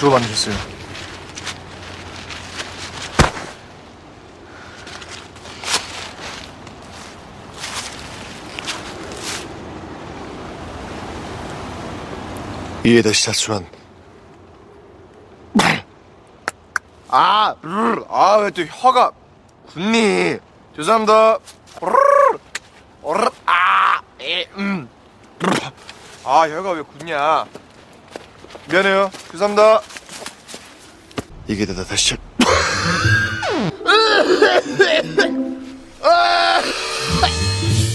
수고 많으셨어요. 이에다 시사수한 아, 아, 왜 또 혀가 굳니? 죄송합니다. 아, 에, 음. 아, 혀가 왜 굳냐? 미안해요. 죄송합니다. 이게 다 다시.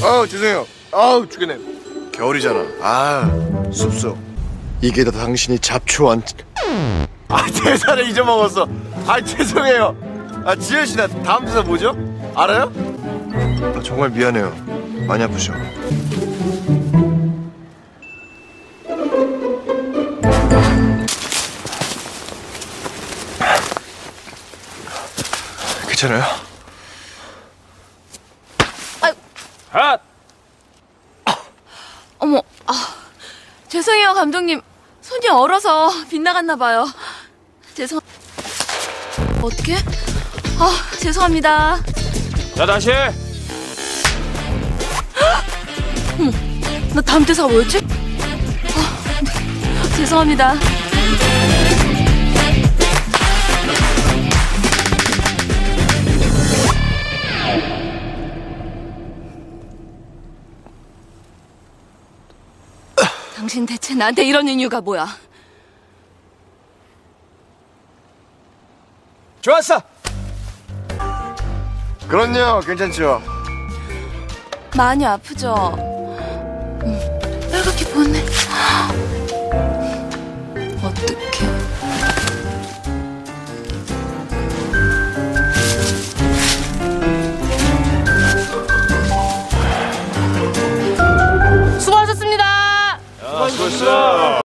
아, 죄송해요. 아우 죽겠네. 겨울이잖아. 아, 숲속. 이게 다 당신이 잡초한. 아, 대사를 잊어먹었어. 아, 죄송해요. 아, 지현 씨, 나 다음 대사 뭐죠? 알아요? 아, 정말 미안해요. 많이 아프죠? 괜찮아요? 핫! 어머, 아, 죄송해요, 감독님. 손이 얼어서 빗나갔나 봐요. 죄송. 어떻게? 아, 죄송합니다. 자, 다시! 나 다음 대사가 뭐였지? 아, 죄송합니다. 당신 대체 나한테 이런 이유가 뭐야? 좋았어! 그럼요, 괜찮죠? 많이 아프죠? 수고